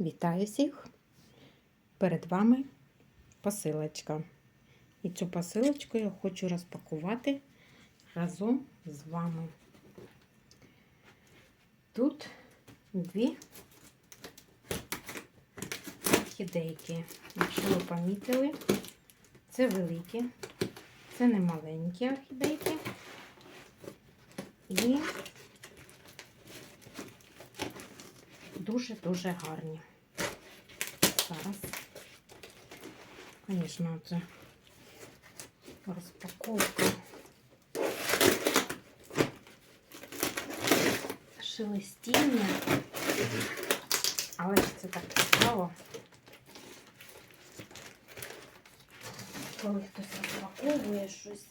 Вітаю всіх! Перед вами посилочка. І цю посилочку я хочу розпакувати разом з вами. Тут дві орхідейки. Якщо ви помітили, це великі, це не маленькі орхідейки. І дуже-дуже гарні. Зараз, звісно, це розпаковка. Шелестіння. Але ж це так цікаво. Коли хтось розпаковує щось.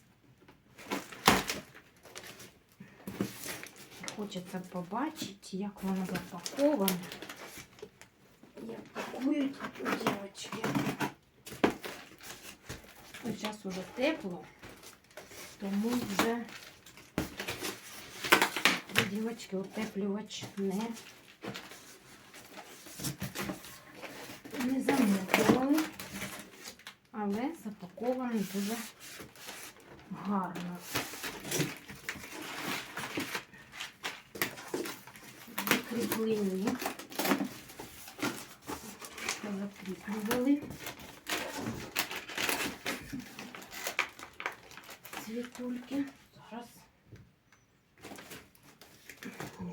Хочеться побачити, як воно запаковане. Як пакують дівчатки. Зараз уже тепло, тому вже дівчатки утеплювач не, не замотували, але запакований дуже гарно. Закріплені. Цвітульки. Зараз.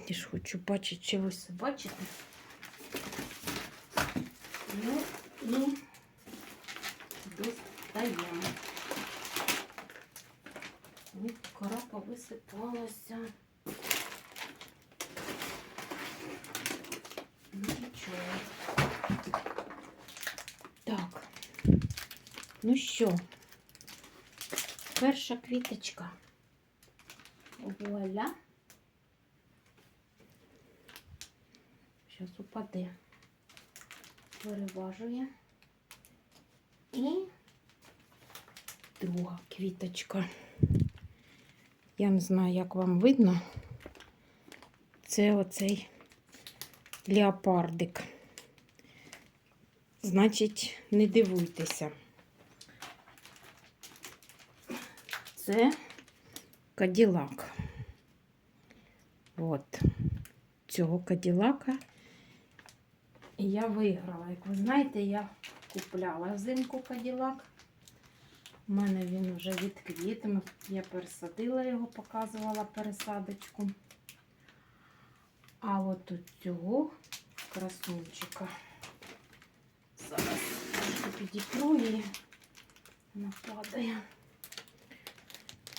Я ж хочу бачити, чи ви все бачите. Ну і достаємо. Ось кора повисипалася. Ну, Нічого. Так. Ну що, Перша квіточка. Вуаля. Зараз упаде. Переважує. І друга квіточка. Я не знаю, як вам видно. Це оцей леопардик. Значить, не дивуйтеся. Це каділак. От. Цього каділака я виграла. Як ви знаєте, я купляла взимку каділак. У мене він вже відквіт. Я пересадила його, показувала пересадочку. А от цього красунчика. Зараз підіпру і вона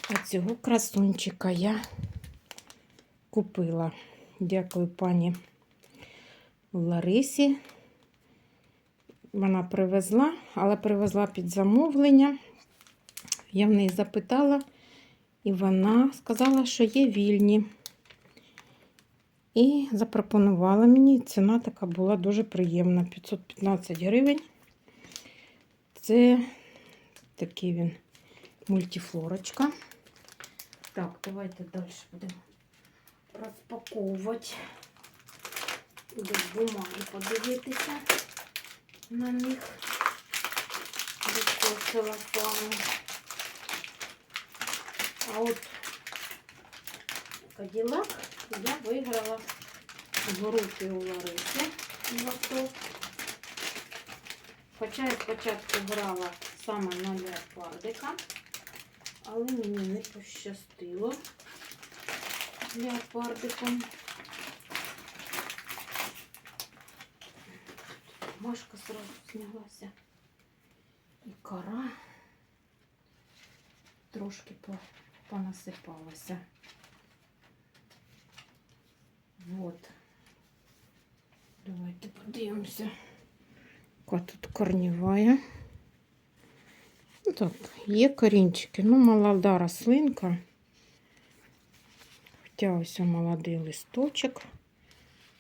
А красунчика я купила. Дякую пані Ларисі. Вона привезла, але привезла під замовлення. Я в неї запитала, і вона сказала, що є вільні. І запропонувала мені. Ціна така була дуже приємна. 515 гривень. Це такий він мультифлорочка. Так, давайте далі будемо розпаковувати. Без бумаги подивитися на них. Без целофану. А от Каділак я виграла в групі у Лариси лото. Хоча я спочатку грала саме на леопардика, але мені не пощастило з леопардиком. Машка сразу знялася. І кора трошки понасипалася. Вот. Давайте подивимося. Яка тут корневая. Ну так, є корінчики. Ну, молода рослинка. Хоча ось молодий листочок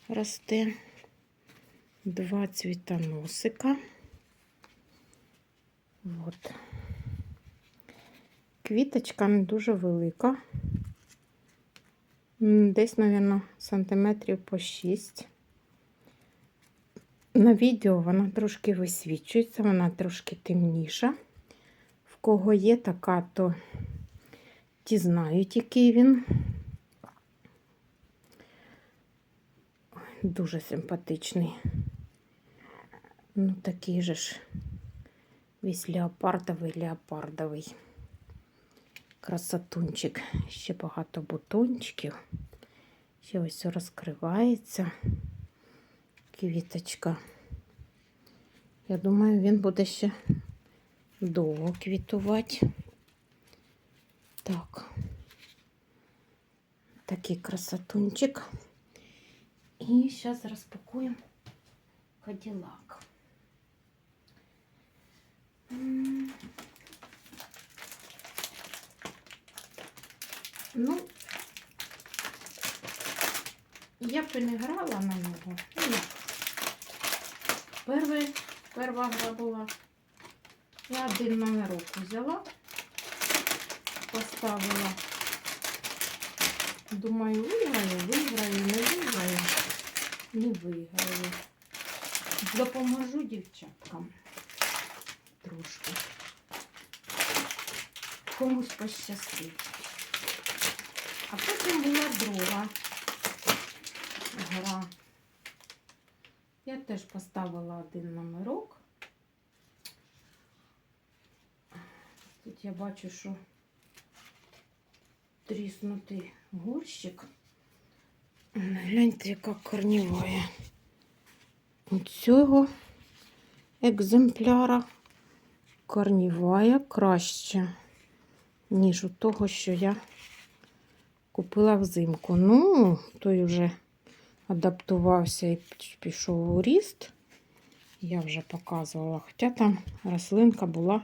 росте. Два цвітоносика. Вот. Квіточка не дуже велика. Десь, мабуть, сантиметрів по 6. на відео вона трошки висвічується, вона трошки темніша. Кого є така, то ті знають, який він. Дуже симпатичний. Ну, такий же ж весь леопардовий, леопардовий. Красотунчик. Ще багато бутончиків. Ще ось все розкривається. Квіточка. Я думаю, він буде ще довго квітувати. Так. Такий красотунчик. І зараз розпакуємо каділак. Ну, я б не грала на нього. Ну. Перша гра була. Я один номерок взяла, поставила. Думаю, виграю, виграю, не виграю, не виграю. Допоможу дівчаткам трошки. Комусь пощастить. А потім була друга гра. Я теж поставила один номерок. Тут я бачу, що тріснутий горщик. Гляньте, яка корнівая. У цього екземпляра корнівая краще, ніж у того, що я купила взимку. Ну, той вже адаптувався і пішов у ріст. Я вже показувала, хоча там рослинка була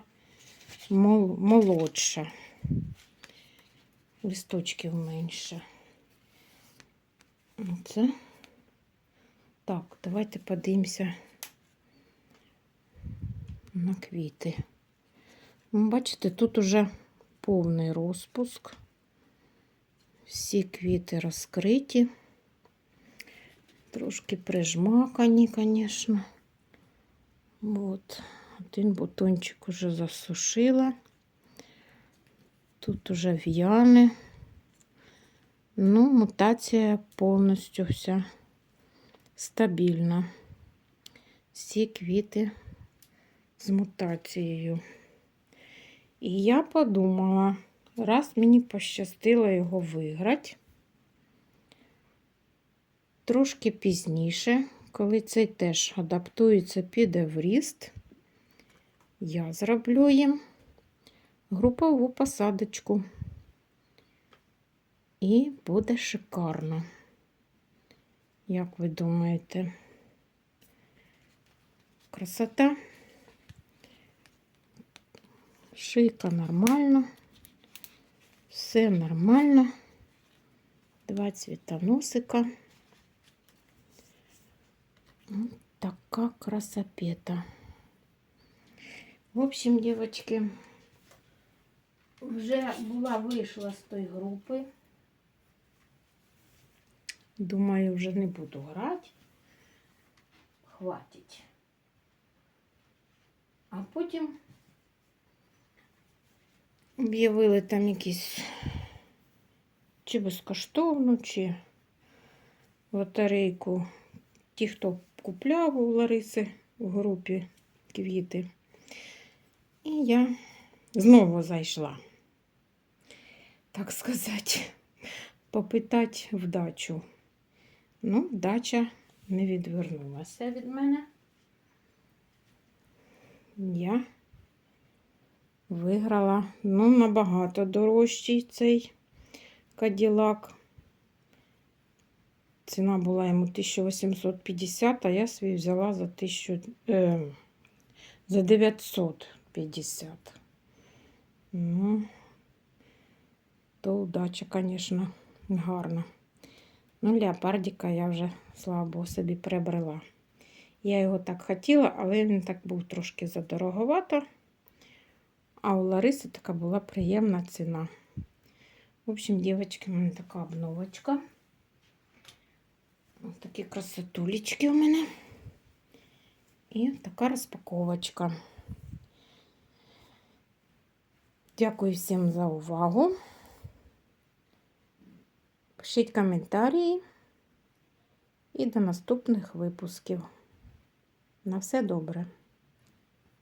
молодша. Листочків менше. Це. Так, давайте подивимося на квіти. Бачите, тут уже повний розпуск. Всі квіти розкриті. Трошки прижмакані, звісно. От. Один бутончик уже засушила. Тут уже в'яне. Ну, мутація повністю вся стабільна. Всі квіти з мутацією. І я подумала, раз мені пощастило його виграти, трошки пізніше, коли цей теж адаптується, піде в ріст, я зроблю їм групову посадочку. І буде шикарно. Як ви думаєте? Красота? Шийка нормально. Все нормально. Два цвітоносика. Така красопета. В общем, девочки, вже була вийшла з тої групи. Думаю, вже не буду грати. Хватить. А потім об'явили там якісь чи безкоштовну, чи лотерейку. Ті, хто купляв у Лариси в групі квіти. І я знову зайшла, так сказати, попитати вдачу. Ну, вдача не відвернулася від мене. Я виграла, ну, набагато дорожчий цей каділак. Ціна була йому 1850, а я свій взяла за 1000, е, за 950. Ну, то удача, звісно, гарна. Ну, леопардика я вже, слава Богу, собі прибрала. Я його так хотіла, але він так був трошки задороговато. А у Лариси така була приємна ціна. В общем, дівчатки, у мене така обновочка. Ось такі красотулечки у мене. І така розпаковочка. Дякую всім за увагу. Пишіть коментарі і до наступних випусків. На все добре.